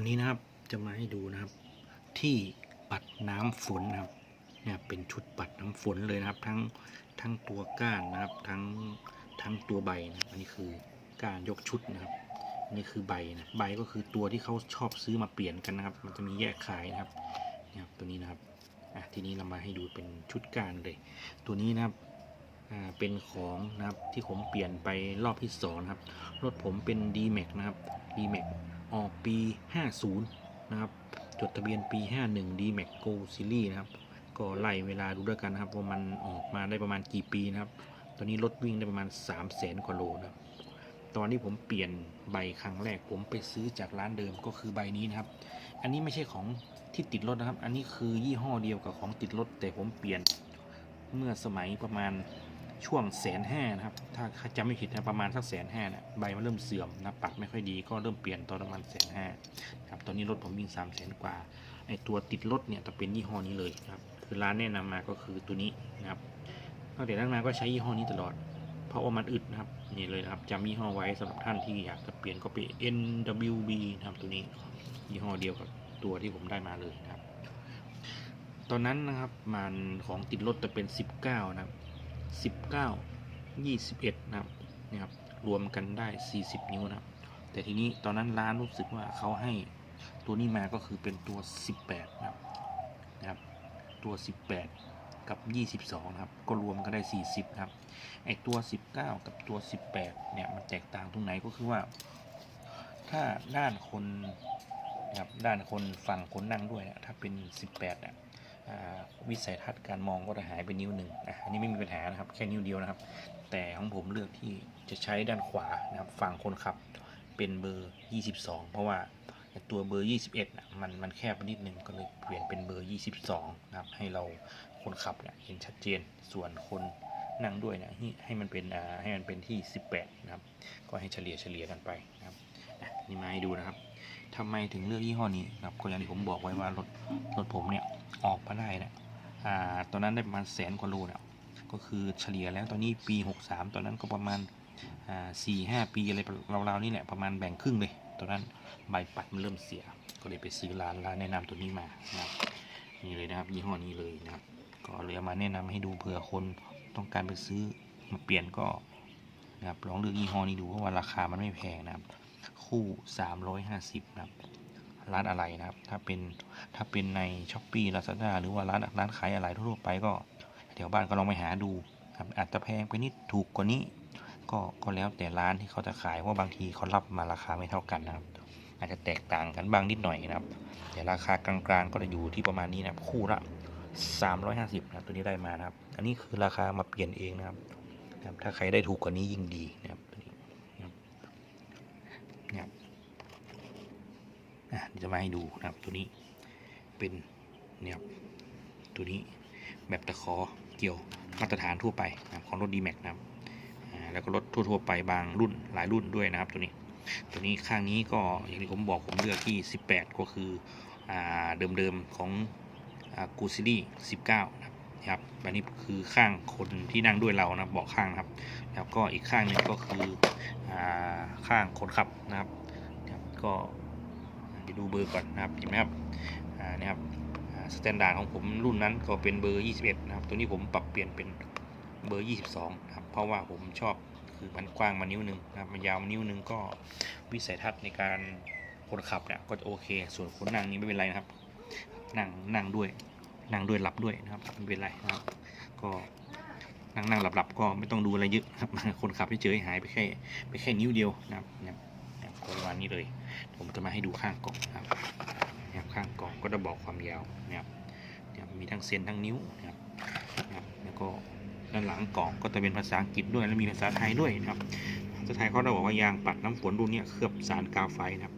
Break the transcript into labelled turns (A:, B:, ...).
A: วันนี้นะครับจะมาให้ดูนะครับ ที่ปัดน้ำฝนนะครับเนี่ยเป็นชุดปัดน้ำฝนเลยนะครับ ทั้งทั้งตัวก้านนะครับ ทั้งทั้งตัวใบนะอันนี้คือก้านยกชุดนะครับอันนี่คือใบนะใบก็คือตัวที่เขาชอบซื้อมาเปลี่ยนกันนะครับ มันจะมีแยกขายนะครับเนี่ยครับตัวนี้นะครับอะทีนี้เรามาให้ดูเป็นชุดก้านเลย ตัวนี้นะครับอ่าเป็นของนะครับที่ผมเปลี่ยนไปรอบที่สองนะครับรถผมเป็น d m a x นะครับ d m a x ออกปี 50 นะครับ จดทะเบียนปี 51 d m a x Go Series นะครับ ก็ไล่เวลาดูด้วยกันนะครับว่ามันออกมาได้ประมาณกี่ปีนะครับ ตอนนี้รถวิ่งได้ประมาณ 3 0 0แสนกว่าโลนะครับ ตอนที่ผมเปลี่ยนใบครั้งแรกผมไปซื้อจากร้านเดิมก็คือใบนี้นะครับ อันนี้ไม่ใช่ของที่ติดรถนะครับ อันนี้คือยี่ห้อเดียวกับของติดรถแต่ผมเปลี่ยนเมื่อสมัยประมาณ ช่วงแสนห้านะครับ ถ้าจำไม่ผิดนะประมาณสักแสนห้านะใบมันเริ่มเสื่อมนะปัดไม่ค่อยดีก็เริ่มเปลี่ยนตอนประมาณแสนห้าครับตอนนี้รถผมวิ่งสามแสนกว่าไอตัวติดรถเนี่ยจะเป็นยี่ห้อนี้เลยนะครับคือร้านแนะนำมาก็คือตัวนี้นะครับตั้งแต่นั้นมาก็ใช้ยี่ห้อนี้ตลอด เพราะว่ามันอึดนะครับนี่เลยนะครับจำยี่ห้อไว้สำหรับท่านที่อยากจะเปลี่ยนก็เป็น NWB นะครับตัวนี้ยี่ห้อเดียวกับตัวที่ผมได้มาเลยนะครับ ตอนนั้นนะครับมันของติดรถจะเป็น 19 นะครับ 19 21 นะครับนี่ครับ รวมกันได้ 40 นิ้วนะครับ แต่ทีนี้ตอนนั้นร้านรู้สึกว่าเขาให้ตัวนี้มาก็คือเป็นตัว 18 นะครับนะครับ ตัว 18 กับ 22 นะครับ ก็รวมกันได้ 40 นะครับ ไอตัว 19 กับตัว 18 เนี่ย มันแตกต่างตรงไหนก็คือว่า ถ้าด้านคนนะครับ ด้านคนฝั่งคนนั่งด้วยนะถ้าเป็น 18อะอ่า วิสัยทัศน์การมองก็จะหายไปนิ้วหนึ่งอะอันนี้ไม่มีปัญหานะครับ แค่นิ้วเดียวนะครับ แต่ของผมเลือกที่จะใช้ด้านขวานะครับฝั่งคนขับเป็นเบอร์ 22 เพราะว่าตัวเบอร์ 21น่ะมันมันแคบไปนิดนึงก็เลยเปลี่ยนเป็นเบอร์ 22 นะครับ ให้เราคนขับเนี่ยเห็นชัดเจนส่วนคนนั่งด้วยเนี่ยให้มันเป็นอ่าให้มันเป็นที่ 18 นะครับ ก็ให้เฉลี่ยเฉลี่ยกันไปนะครับนี่มาให้ดูนะครับ ทำไมถึงเลือกยี่ห้อนี้นะครับก็อย่างที่ผมบอกไว้ว่ารถรถผมเนี่ยออกมาได้นะอ่าตอนนั้นได้ประมาณแสนกว่าโลเนี่ยก็คือเฉลี่ยแล้วตอนนี้ปี 63 ตอนนั้นก็ประมาณอ่าสี่ห้าปีอะไรราวๆนี่แหละประมาณแบ่งครึ่งเลยตอนนั้นใบปัดมันเริ่มเสีย ก็เลยไปซื้อร้านร้านแนะนำตัวนี้มานะครับนี่เลยนะครับยี่ห้อนี้เลยนะครับ ก็เลยามาแนะนำให้ดูเผื่อคนต้องการไปซื้อมาเปลี่ยนก็นะครับลองเลือกยี่ห้อนี้ดูเพราะว่าราคามันไม่แพงนะครับ คู่ 350นะครับร้านอะไรนะครับ ถ้าเป็นถ้าเป็นใน s h อ p e e Lazada หรือว่าร้านร้านขายอะไรทั่วไปก็แถวบ้านก็ลองไปหาดูครับอาจจะแพงไปนิดถูกกว่านี้ ก็ก็แล้วแต่ร้านที่เขาจะขายเพราะบางทีเขารับมาราคาไม่เท่ากันนะครับ อาจจะแตกต่างกันบ้างนิดหน่อยนะครับ แต่ราคากลางๆก็จะอยู่ที่ประมาณนี้นะครับ คู่ละ 350นะครับตัวนี้ได้มานะครับ อันนี้คือราคามาเปลี่ยนเองนะครับ ถ้าใครได้ถูกกว่านี้ยิ่งดีนะครับ นะครับอะจะมาให้ดูนะครับตัวนี้เป็นเนี่ยครับตัวนี้แบบตะขอเกี่ยวมาตรฐานทั่วไปนะครับของรถ d m a x นะครับแล้วก็รถทั่วๆไปบางรุ่นหลายรุ่นด้วยนะครับตัวนี้ ตัวนี้ข้างนี้ก็อย่างที่ผมบอกผมเลือกที่ 18 ก็คืออเดิมๆของกูซิลี่19 นะครับนะครับอันนี้คือข้างคนที่นั่งด้วยเรานะเบาะข้างนะครับ แล้วก็อีกข้างนึงก็คืออาข้างคนขับนะครับนะครับก็ดูเบอร์ก่อนนะครับเห็นไหมครับอ่านี่ยครับสแตนดาร์ดของผมรุ่นนั้นก็เป็นเบอร์ 21 นะครับ ตัวนี้ผมปรับเปลี่ยนเป็นเบอร์ 22 นะครับ เพราะว่าผมชอบคือมันกว้างมานิ้วหนึ่งนะครับ มันยาวมานิ้วหนึ่งก็วิสัยทัศน์ในการคนขับเนี่ยก็จะโอเค ส่วนคนนั่งนี่ไม่เป็นไรนะครับ นั่งนั่งด้วย นั่งด้วยหลับด้วยนะครับไม่เป็นไรนะครับ ก็นั่งนั่งหลับหลับก็ไม่ต้องดูอะไรเยอะนะครับคนขับเฉยๆหายไปแค่ไปแค่นิ้วเดียวนะครับเนี่ยเนี่ยก็ประมาณนี้เลย ผมจะมาให้ดูข้างกล่องนะครับข้างกล่องก็จะบอกความยาวนะครับเนี่ยมีทั้งเซนทั้งนิ้วนะครับแล้วก็ด้านหลังกล่องก็จะเป็นภาษาอังกฤษด้วยและมีภาษาไทยด้วยนะครับภาษาไทยเขาจะบอกว่ายางปัดน้ำฝนรุ่นนี้เคลือบสารกาวไฟนะครับ